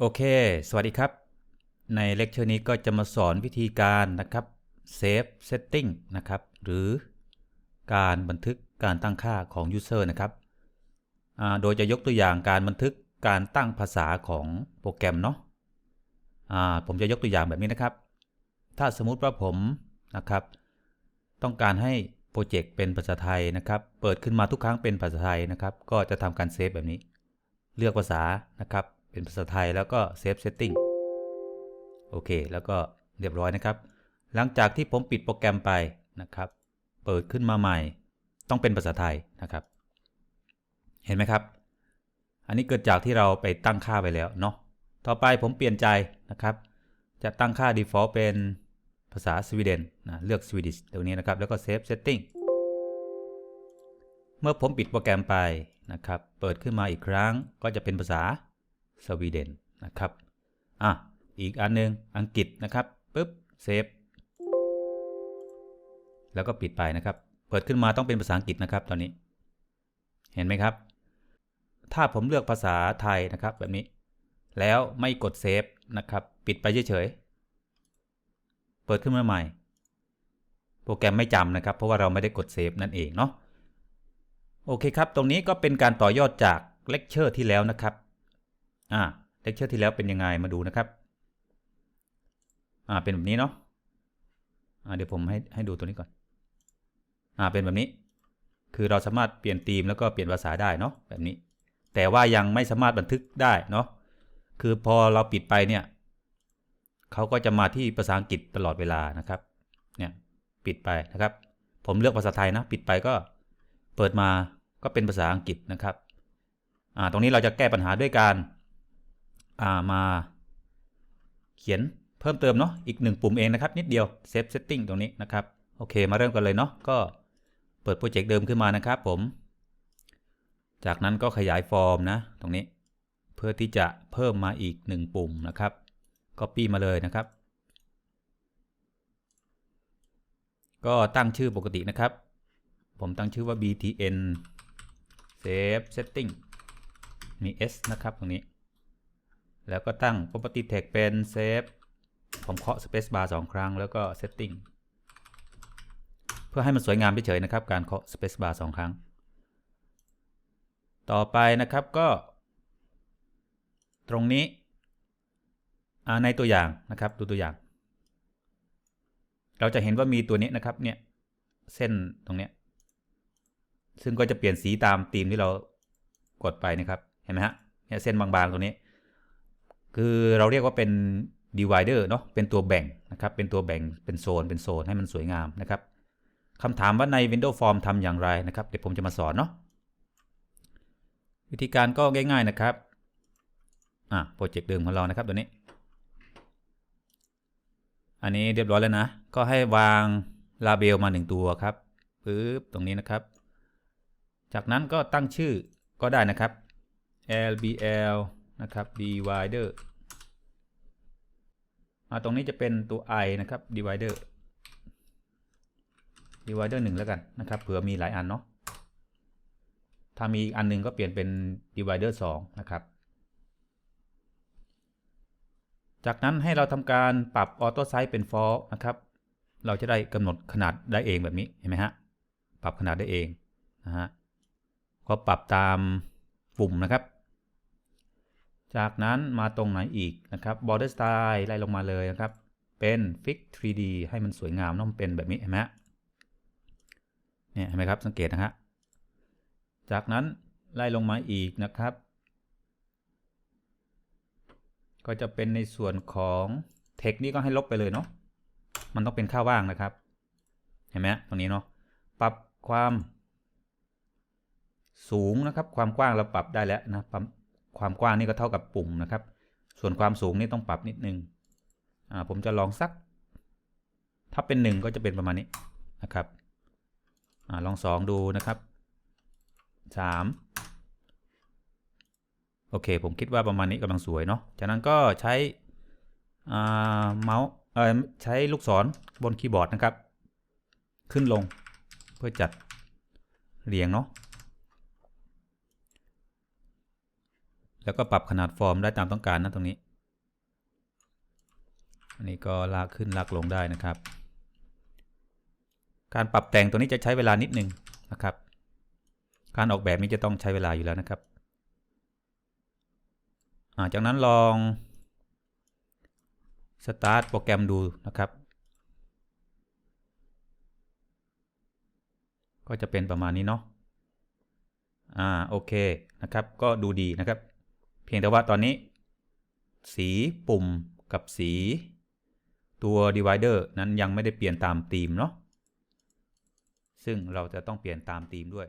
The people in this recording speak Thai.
โอเค สวัสดีครับ ในเลคเชอร์นี้ก็จะมาสอนวิธีการนะครับ Save Setting นะครับ หรือการบันทึกการตั้งค่าของ User นะครับ โดยจะยกตัวอย่างการบันทึกการตั้งภาษาของโปรแกรมเนาะผมจะยกตัวอย่างแบบนี้นะครับ ถ้าสมมุติว่าผมนะครับ ต้องการให้โปรเจกต์เป็นภาษาไทยนะครับ เปิดขึ้นมาทุกครั้งเป็นภาษาไทยนะครับ ก็จะทำการเซฟแบบนี้ เลือกภาษานะครับ เป็นภาษาไทยแล้วก็เซฟเซตติ้งโอเค แล้วก็เรียบร้อยนะครับ หลังจากที่ผมปิดโปรแกรมไปนะครับ เปิดขึ้นมาใหม่ ต้องเป็นภาษาไทยนะครับ เห็นไหมครับ อันนี้เกิดจากที่เราไปตั้งค่าไปแล้วเนาะ ต่อไปผมเปลี่ยนใจนะครับ จะตั้งค่า default เป็นภาษาสวีเดนนะเลือก Swedish ตรงนี้นะครับ แล้วก็ Save Setting เมื่อผมปิดโปรแกรมไปนะครับ เปิดขึ้นมาอีกครั้งก็จะเป็นภาษา สวีเดนนะครับ อะ อีกอันนึงอังกฤษนะครับปึ๊บเซฟแล้วก็ปิดไปนะครับ เปิดขึ้นมาต้องเป็นภาษาอังกฤษนะครับ ตอนนี้ เห็นไหมครับ ถ้าผมเลือกภาษาไทยนะครับ แบบนี้ แล้วไม่กดเซฟนะครับ ปิดไปเฉยๆ เปิดขึ้นมาใหม่ โปรแกรมไม่จำนะครับ เพราะว่าเราไม่ได้กดเซฟนั่นเองเนาะ โอเคครับ ตรงนี้ก็เป็นการต่อยอดจากเลคเชอร์ที่แล้วนะครับ อ่าเลคเชอร์ที่แล้วเป็นยังไงมาดูนะครับ อ่าเป็นแบบนี้เนาะอ่าเดี๋ยวผมให้ให้ดูตัวนี้ก่อน อ่าเป็นแบบนี้ คือเราสามารถเปลี่ยนธีมแล้วก็เปลี่ยนภาษาได้เนาะแบบนี้ แต่ว่ายังไม่สามารถบันทึกได้เนาะคือพอเราปิดไปเนี่ยเขาก็จะมาที่ภาษาอังกฤษตลอดเวลานะครับ เนี่ยปิดไปนะครับ ผมเลือกภาษาไทยนะ ปิดไปก็เปิดมาก็เป็นภาษาอังกฤษนะครับ อ่า ตรงนี้เราจะแก้ปัญหาด้วยการ อ่ามาเขียนเพิ่มเติมเนาะอีกหนึ่งปุ่มเองนะครับ นิดเดียว Save Setting ตรงนี้นะครับ โอเคมาเริ่มกันเลยเนาะก็เปิดโปรเจกต์เดิมขึ้นมานะครับผม จากนั้นก็ขยายฟอร์มนะ ตรงนี้ เพื่อที่จะเพิ่มมาอีกหนึ่งปุ่มนะครับ Copy มาเลยนะครับ ก็ตั้งชื่อปกตินะครับ ผมตั้งชื่อว่า btn save setting มี s นะครับตรงนี้ แล้วก็ตั้ง property tag เป็น save ผมเคาะ space bar 2 ครั้งแล้วก็ setting เพื่อให้มันสวยงามเฉยๆนะครับ การเคาะ space bar 2 ครั้ง ต่อไปนะครับก็ ตรงนี้ในตัวอย่างนะครับดูตัวอย่าง เราจะเห็นว่ามีตัวนี้นะครับเนี่ยเส้นตรงเนี้ยซึ่งก็จะเปลี่ยนสีตามธีมที่เรากดไปนะครับ เห็นไหมฮะเนี่ยเส้นบางๆตรงนี้ คือเราเรียกว่าเป็น divider เนาะเป็นตัวแบ่งนะครับ เป็นตัวแบ่งเป็นโซน เป็นโซนให้มันสวยงามนะครับคำถามว่าใน Windows Form ทำอย่างไรนะครับ เดี๋ยวผมจะมาสอนเนาะวิธีการก็ง่ายๆนะครับอะโปรเจกต์เดิมของเรานะครับตัวนี้ อันนี้เรียบร้อยแล้วนะ ก็ให้วางลาเบลมาหนึ่งตัวครับปึ๊บตรงนี้นะครับ จากนั้นก็ตั้งชื่อก็ได้นะครับ lbl นะครับ divider มาตรงนี้จะเป็นตัว i นะครับ divider divider 1 แล้วกันนะครับเผื่อมีหลายอันเนาะถ้ามีอันนึงก็เปลี่ยนเป็น divider 2 นะครับ จากนั้นให้เราทำการปรับ auto size เป็น for นะครับ เราจะได้กำหนดขนาดได้เองแบบนี้เห็นไหมฮะปรับขนาดได้เองนะฮะก็ปรับตามปุ่มนะครับ จากนั้นมาตรงไหนอีกนะครับ border style ไล่ลงมาเลยนะครับ เป็น fix 3D ให้มันสวยงามต้องเป็นแบบนี้เห็นไหมเนี่ยเห็นไหมครับสังเกตนะฮะจากนั้นไล่ลงมาอีกนะครับ ก็จะเป็นในส่วนของเทคนี้ก็ให้ลบไปเลยเนาะมันต้องเป็นค่าว่างนะครับ เห็นไหมตรงนี้เนาะปรับความสูงนะครับ ความกว้างเราปรับได้แล้วนะปรับ ความกว้างนี่ก็เท่ากับปุ่มนะครับ ส่วนความสูงนี่ต้องปรับนิดนึงอ่าผมจะลองสัก ถ้าเป็นหนึ่งก็จะเป็นประมาณนี้นะครับอ่าลองสองดูนะครับสามโอเค ผมคิดว่าประมาณนี้กำลังสวยเนาะจากนั้นก็ใช้เมาส์เออใช้ลูกศรบนคีย์บอร์ดนะครับ ขึ้นลงเพื่อจัดเรียงเนาะ แล้วก็ปรับขนาดฟอร์มได้ตามต้องการนะตรงนี้ อันนี้ก็ลากขึ้นลากลงได้นะครับ การปรับแต่งตัวนี้จะใช้เวลานิดนึงนะครับ การออกแบบนี้จะต้องใช้เวลาอยู่แล้วนะครับาจากนั้นลองสตาร์ทโปรแกรมดูนะครับ ก็จะเป็นประมาณนี้เนาะ อ่า โอเคนะครับ ก็ดูดีนะครับ เพียงแต่ว่าตอนนี้ สีปุ่มกับสีตัว divider นั้นยังไม่ได้เปลี่ยนตามธีมเนาะซึ่งเราจะต้องเปลี่ยนตามธีมด้วย